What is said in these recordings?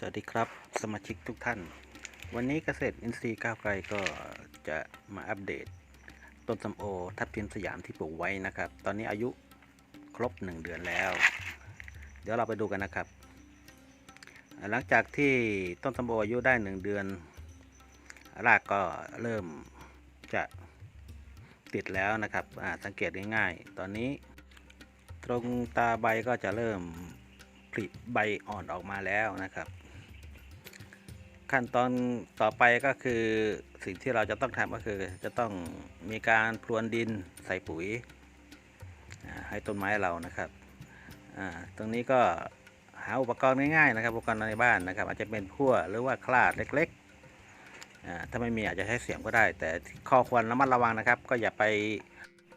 สวัสดีครับสมาชิกทุกท่าน วันนี้เกษตรอินทรีย์ก้าวไกลก็จะมาอัปเดต ต้นสมโอ ทับทิมสยามที่ปลูกไว้นะครับ ตอนนี้อายุครบ 1 เดือนแล้ว เดี๋ยวเราไปดูกันนะครับ หลังจากที่ต้นสมโออายุได้ 1 เดือน รากก็เริ่มจะติดแล้วนะครับสังเกตง่ายๆ ตอนนี้ตรงตาใบก็จะเริ่มผลิใบอ่อนออกมาแล้วนะครับ ขั้นตอนต่อไปก็คือสิ่งที่เราจะต้องทำก็คือ จะต้องมีการพรวนดินใส่ปุ๋ยให้ต้นไม้เรานะครับตรงนี้ก็หาอุปกรณ์ง่ายๆนะครับอุปกรณ์ในบ้านนะครับ อาจจะเป็นพั่วหรือว่าคลาดเล็กๆถ้าไม่มีอาจจะใช้เสียมก็ได้ แต่ข้อควรระมัดระวังนะครับ ก็อย่าไป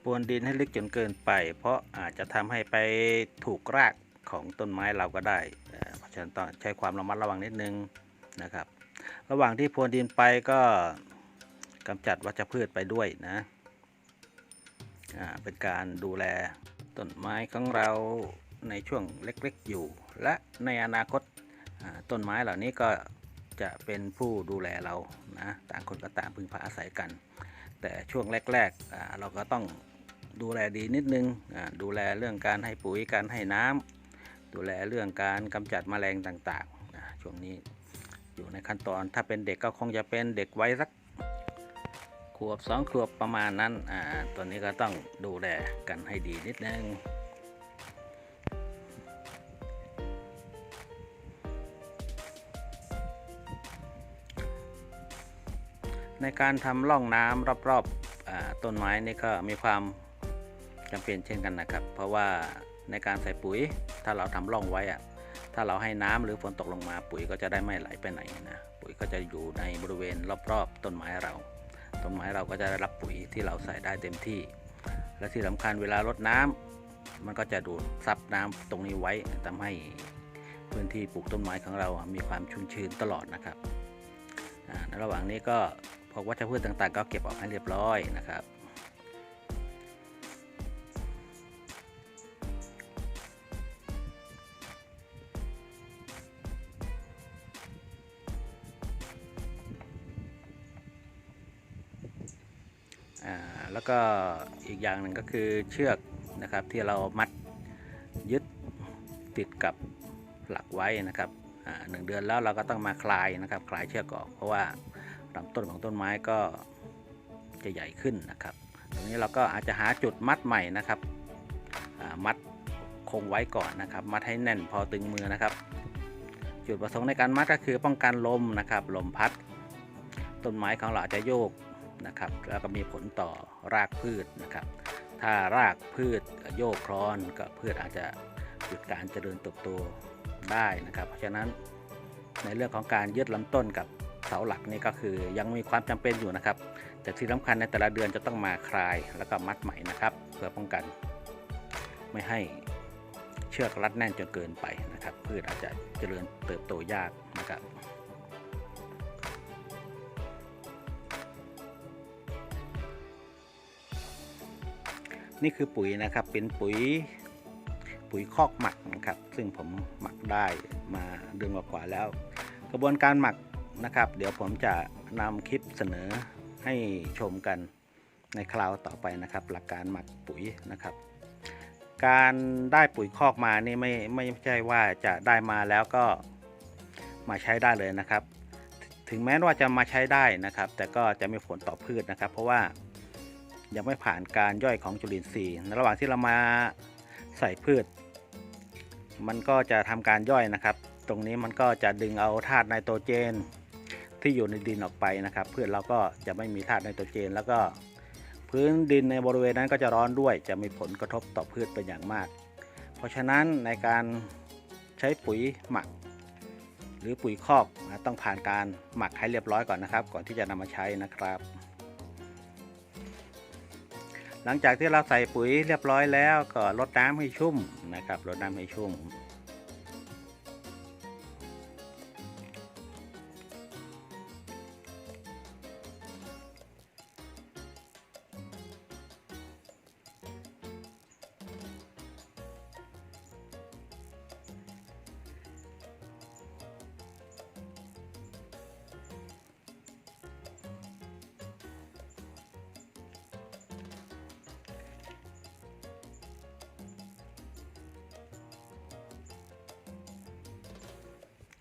พรวนดินให้ลึกจนเกินไป เพราะอาจจะทำให้ไปถูกรากของต้นไม้เราก็ได้เพราะฉะนั้นต้องใช้ความระมัดระวังนิดนึงนะครับ ระหว่างที่พรวนดินไปก็กำจัดวัชพืชไปด้วยนะเป็นการดูแลต้นไม้ของเราในช่วงเล็กๆอยู่ และในอนาคตต้นไม้เหล่านี้ก็จะเป็นผู้ดูแลเรานะต่างคนก็ต่างพึ่งพาอาศัยกัน แต่ช่วงแรกๆเราก็ต้องดูแลดีนิดนึงดูแลเรื่องการให้ปุ๋ยการให้น้ำดูแลเรื่องการกำจัดแมลงต่างๆช่วงนี้ อยู่ในขั้นตอนถ้าเป็นเด็กก็คงจะเป็นเด็กไวัยสักขวบสองขวบประมาณนั้นอ่าตัวนี้ก็ต้องดูแลกันให้ดีนิดนึงในการทำร่องน้ำรอบๆอ่าต้นไม้นี่ก็มีความจำเป็นเช่นกันนะครับ เพราะว่าในการใส่ปุ๋ยถ้าเราทำร่องไว้อะ ถ้าเราให้น้ำหรือฝนตกลงมาปุ๋ยก็จะได้ไม่ไหลไปไหนนะปุ๋ยก็จะอยู่ในบริเวณรอบๆต้นไม้เรา ต้นไม้เราก็จะได้รับปุ๋ยที่เราใส่ได้เต็มที่ และที่สำคัญเวลารดน้ำมันก็จะดูดซับน้ำตรงนี้ไว้ทำให้พื้นที่ปลูกต้นไม้ของเรา มีความชุ่มชื้นตลอดนะครับในระหว่างนี้ก็พวกวัชพืชต่างๆ ก็เก็บออกให้เรียบร้อยนะครับ แล้วก็อีกอย่างหนึ่งก็คือเชือกนะครับที่เรามัดยึดติดกับหลักไว้นะครับหนึ่งเดือนแล้วเราก็ต้องมาคลายนะครับคลายเชือกออก เพราะว่าลำต้นของต้นไม้ก็จะใหญ่ขึ้นนะครับ ตรงนี้เราก็อาจจะหาจุดมัดใหม่นะครับมัดคงไว้ก่อนนะครับ มัดให้แน่นพอตึงมือนะครับ จุดประสงค์ในการมัดก็คือป้องกันลมนะครับลมพัด ต้นไม้ของเราอาจจะโยก นะครับ แล้วก็มีผลต่อรากพืชนะครับ ถ้ารากพืชโยกคลอนก็พืชอาจจะหยุดการเจริญเติบโตได้นะครับ เพราะฉะนั้นในเรื่องของการยึดลำต้นกับเสาหลักนี่ก็คือยังมีความจำเป็นอยู่นะครับ แต่ที่สำคัญในแต่ละเดือนจะต้องมาคลายแล้วก็มัดใหม่นะครับ เพื่อป้องกัน ไม่ให้เชือกรัดแน่นจนเกินไปนะครับ พืชอาจจะเจริญเติบโตยากนะครับ นี่คือปุ๋ยนะครับเป็นปุ๋ยปุ๋ยคอกหมักนะครับ ซึ่งผมหมักได้มาเดือนกว่าๆแล้ว กระบวนการหมักนะครับ เดี๋ยวผมจะนำคลิปเสนอให้ชมกันในคราวต่อไปนะครับ หลักการหมักปุ๋ยนะครับ การได้ปุ๋ยคอกมานี่ไม่ไม่ใช่ว่าจะได้มาแล้วก็มาใช้ได้เลยนะครับ ถึงแม้ว่าจะมาใช้ได้นะครับ แต่ก็จะมีผลต่อพืชนะครับ เพราะว่า ยังไม่ผ่านการย่อยของจุลินทรีย์ในระหว่างที่เรามาใส่พืช มันก็จะทำการย่อยนะครับ ตรงนี้มันก็จะดึงเอาธาตุไนโตรเจน ที่อยู่ในดินออกไปนะครับ พืชเราก็จะไม่มีธาตุไนโตรเจน แล้วก็พื้นดินในบริเวณนั้นก็จะร้อนด้วย จะมีผลกระทบต่อพืชเป็นอย่างมาก เพราะฉะนั้นในการใช้ปุ๋ยหมัก หรือปุ๋ยคอกนะต้องผ่านการหมักให้เรียบร้อยก่อนนะครับ ก่อนที่จะนำมาใช้นะครับ หลังจากที่เราใส่ปุ๋ยเรียบร้อยแล้วก็ลดน้ำให้ชุ่มนะครับลดน้ำให้ชุ่ม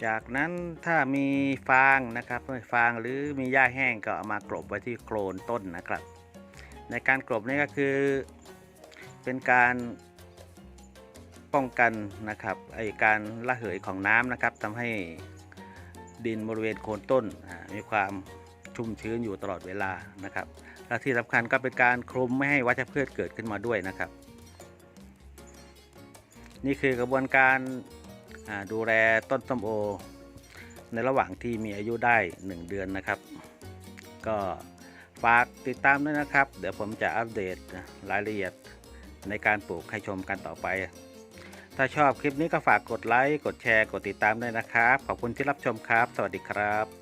จากนั้นถ้ามีฟางนะครับฟางหรือมีหญ้าแห้งก็เอามากลบไว้ที่โคลนต้นนะครับ ในการกลบนี่ก็คือเป็นการป้องกันนะครับไอการระเหยของน้ำนะครับทำให้ดินบริเวณโคนต้นมีความชุ่มชื้นอยู่ตลอดเวลานะครับ และที่สำคัญก็เป็นการคลุมไม่ให้วัชพืชเกิดขึ้นมาด้วยนะครับ นี่คือกระบวนการ ดูแลต้นส้มโอ ในระหว่างที่มีอายุได้ 1 เดือนนะครับ ก็ฝากติดตามด้วยนะครับ เดี๋ยวผมจะอัปเดตรายละเอียดในการปลูกให้ชมกันต่อไป ถ้าชอบคลิปนี้ก็ฝากกดไลค์ กดแชร์ กดติดตามด้วยนะครับ ขอบคุณที่รับชมครับ สวัสดีครับ